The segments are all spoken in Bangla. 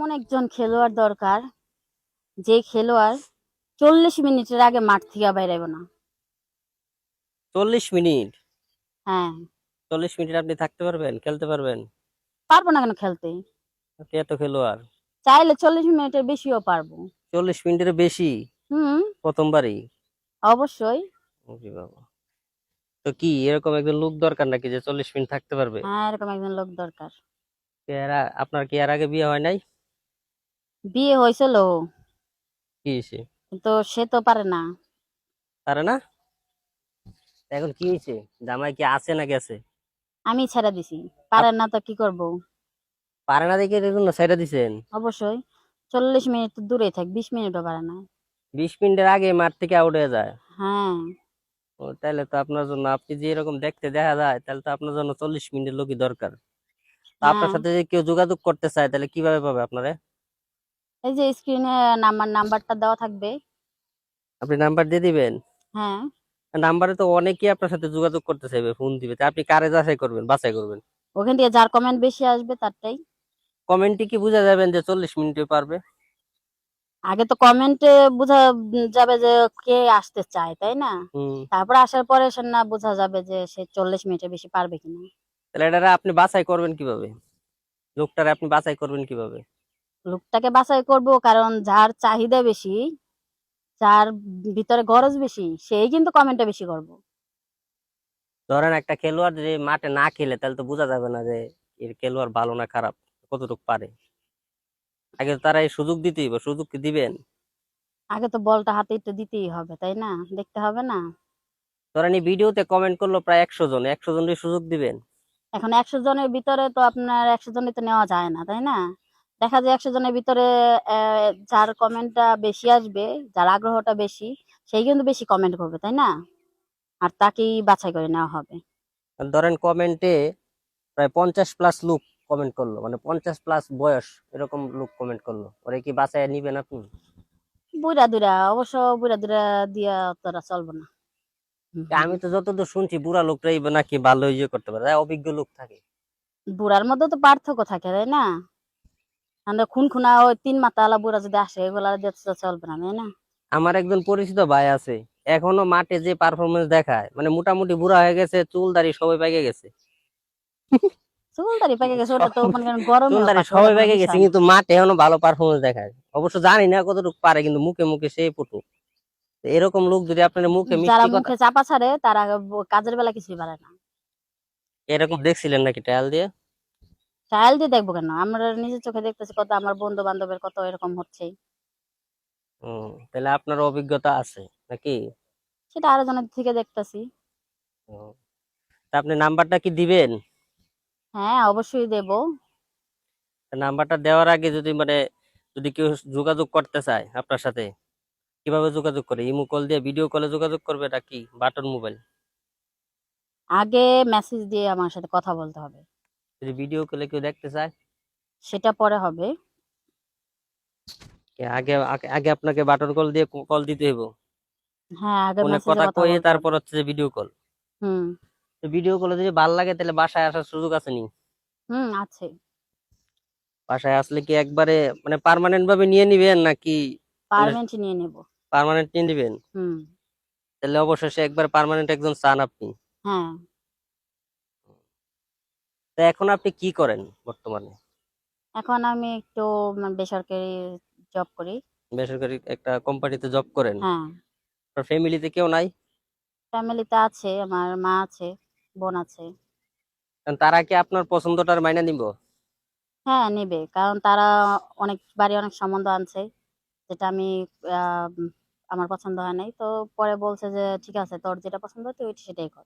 এমন একজন খেলোয়াড় দরকার যে খেলোয়াড় চল্লিশ মিনিটের আগে মাঠ থেকে বাইরেব না। চল্লিশ মিনিট? হ্যাঁ। চল্লিশ মিনিট আপনি থাকতে পারবেন? খেলতে পারবেন? পারব না কেন খেলতে? আপনি এত খেলোয়াড়। চাইলে চল্লিশ মিনিটের বেশিও পারব। চল্লিশ মিনিটের বেশি? হুম। প্রথমবারই? অবশ্যই। ওরে বাবা। তো কি এরকম একজন লোক দরকার নাকি যে চল্লিশ মিনিট থাকতে পারবে? হ্যাঁ এরকম একজন লোক দরকার। আপনার কি এর আগে বিয়ে হয় নাই? বিয়ে হয়েছিল। কি হয়েছে? কিন্তু সে তো পারে না। পারে না? এখন কি হয়েছে? জামাই কি আছে না গেছে আমি ছেড়ে দিছি। পারে না তো কি করব? পারে না দেখে দেখুন সাইডা দিছেন? অবশ্যই। চল্লিশ মিনিট তো দূরে থাক বিশ মিনিটও পারে না। বিশ মিনিটের আগে মাঠ থেকে আউট হয়ে যায়। হ্যাঁ। ও তাহলে তো আপনার জন্য আপনি যে এরকম দেখতে দেখা যায় তাহলে তো আপনার জন্য চল্লিশ মিনিটের লোকই দরকার। তা আপনার হ্যাঁ। সাথে যে কেউ যোগাযোগ করতে চায় তাহলে কীভাবে পাবে আপনারে? এই যে স্ক্রিনে নাম্বার নাম্বারটা দেওয়া থাকবে। আপনি নাম্বার দিয়ে দিবেন? হ্যাঁ। নাম্বারে তো অনেকেই আপনার সাথে যোগাযোগ করতে চাইবে ফোন দিবে। তা আপনি কারে যাচাই করবেন বাছাই করবেন? ওখান থেকে যার কমেন্ট বেশি আসবে তারটাই। কমেন্টে কি বুঝা যাবেন যে চল্লিশ মিনিটে পারবে? আগে তো কমেন্টে বোঝা যাবে যে কে আসতে চায় তাই না? তারপর আসার পরে সে না বোঝা যাবে যে সে চল্লিশ মিনিটের বেশি পারবে কিনা। তাহলে এটা আপনি বাছাই করবেন কীভাবে? লোকটারে আপনি বাছাই করবেন কীভাবে? লোকটাকে বাছাই করব কারণ যার চাহিদা বেশি যার ভিতরে গরজ বেশি সেই কিন্তু কমেন্টটা বেশি করব। ধরেন একটা খেলোয়াড় যে মাঠে না খেলে তাহলে তো বোঝা যাবে না যে এর খেলোয়াড় ভালো না খারাপ কতটুকু পারে? আগে তো তারা এই সুযোগ দিতেই হবে সুযোগ কি দিবেন? আগে তো বলটা হাতে একটু দিতেই হবে তাই না? দেখতে হবে না? ধরেন এই ভিডিওতে কমেন্ট করল প্রায় একশো জন একশো জনের সুযোগ দিবেন। এখন একশো জনের ভিতরে তো আপনার একশো জনের তো নেওয়া যায় না তাই না? দেখা যায় একশো জনের ভিতরে যার কমেন্টটা বেশি আসবে যার আগ্রহটা বেশি সেই কিন্তু বেশি কমেন্ট করবে তাই না? আর তাকেই বাছাই করে নেওয়া হবে। ধরেন কমেন্টে প্রায় পঞ্চাশ প্লাস লোক কমেন্ট করল মানে পঞ্চাশ প্লাস বয়স এরকম লোক কমেন্ট করল। ওরে কি বাসায় নিবেন আপনি? বুড়া দুরা অবশ্য বুড়া দুরা দিয়া তোরা চলবো না। আমি তো যতদূর শুনছি বুড়া লোকটাই নাকি ভালো ইয়ে করতে পারে অভিজ্ঞ লোক থাকে। বুড়ার মধ্যে তো পার্থক্য থাকে তাই না? আমরা খুন খুনা ওই তিন মাতালা বুড়া যদি আসে এগুলা চলবে না তাই না? আমার একজন পরিচিত ভাই আছে এখনও মাঠে যে পারফরমেন্স দেখায় মানে মোটামুটি বুড়া হয়ে গেছে চুল দাড়ি সবাই পেকে গেছে। চুলদারি পেকে গেছে ওটা তো মনে গরমে চুল দাড়ি সবাই পেকে গেছে কিন্তু মাঠে এখনও ভালো পারফরমেন্স দেখায়। অবশ্য জানি না কতটুকু পারে কিন্তু মুখে মুখে সেই পটু এরকম লোক যদি আপনার মুখে যারা মিষ্টি মুখে চাপা ছাড়ে তারা কাজের বেলা কিছুই পারে না। এরকম দেখছিলেন নাকি ট্রায়াল দিয়ে? ট্রায়াল দিয়ে দেখব কেন? আমরা নিজের চোখে দেখতেছি কত আমার বন্ধু বান্ধবের কত এরকম হচ্ছে। তাহলে আপনার অভিজ্ঞতা আছে নাকি? সেটা আরও জনের থেকে দেখতেছি। তা আপনি নাম্বারটা কি দিবেন? হ্যাঁ অবশ্যই দেব। নাম্বারটা দেওয়ার আগে যদি মানে যদি কেউ যোগাযোগ করতে চায় আপনার সাথে কীভাবে যোগাযোগ করে? ইমো কল দিয়ে ভিডিও কলে যোগাযোগ করবে নাকি বাটন মোবাইল? আগে মেসেজ দিয়ে আমার সাথে কথা বলতে হবে। যদি ভিডিও কলে কেউ দেখতে চায়? সেটা পরে হবে। আগে আগে- আপনাকে বাটন কল দিয়ে কল দিতে হইব। হ্যাঁ আগে কথা কয়ে। তারপর হচ্ছে যে ভিডিও কল হুম। ভিডিও কলে যদি ভালো লাগে তাহলে বাসায় আসার সুযোগ আছে নি? হুম আছে। বাসায় আসলে কি একবারে মানে পার্মানেন্ট ভাবে নিয়ে নিবেন নাকি পারমেন্ট নিয়ে নেব। পার্মানেন্ট নিয়ে নিবেন? হুম। তাহলে অবশেষে একবার পার্মানেন্ট একজন চান আপনি। হ্যাঁ। তো এখন আপনি কি করেন বর্তমানে? এখন আমি একটু বেসরকারি জব করি। বেসরকারি একটা কোম্পানিতে জব করেন? হ্যাঁ। আপনার ফ্যামিলিতে কেউ নাই? ফ্যামিলিতে আছে আমার মা আছে বোন আছে। তারা কি আপনার পছন্দটার মাইনা নিব? হ্যাঁ নেবে। কারণ তারা অনেক বাড়ি অনেক সম্বন্ধ আনছে যেটা আমি আমার পছন্দ হয় নাই। তো পরে বলছে যে ঠিক আছে তোর যেটা পছন্দ তুই সেটাই কর।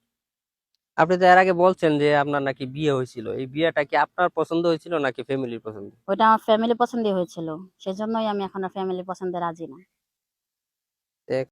আপনি তো এর আগে বলছেন যে আপনার নাকি বিয়ে হয়েছিল। এই বিয়েটা কি আপনার পছন্দ হয়েছিল নাকি ফ্যামিলির পছন্দ? ওটা আমার ফ্যামিলি পছন্দই হয়েছিল। সেজন্যই আমি এখন ফ্যামিলি পছন্দে রাজি না।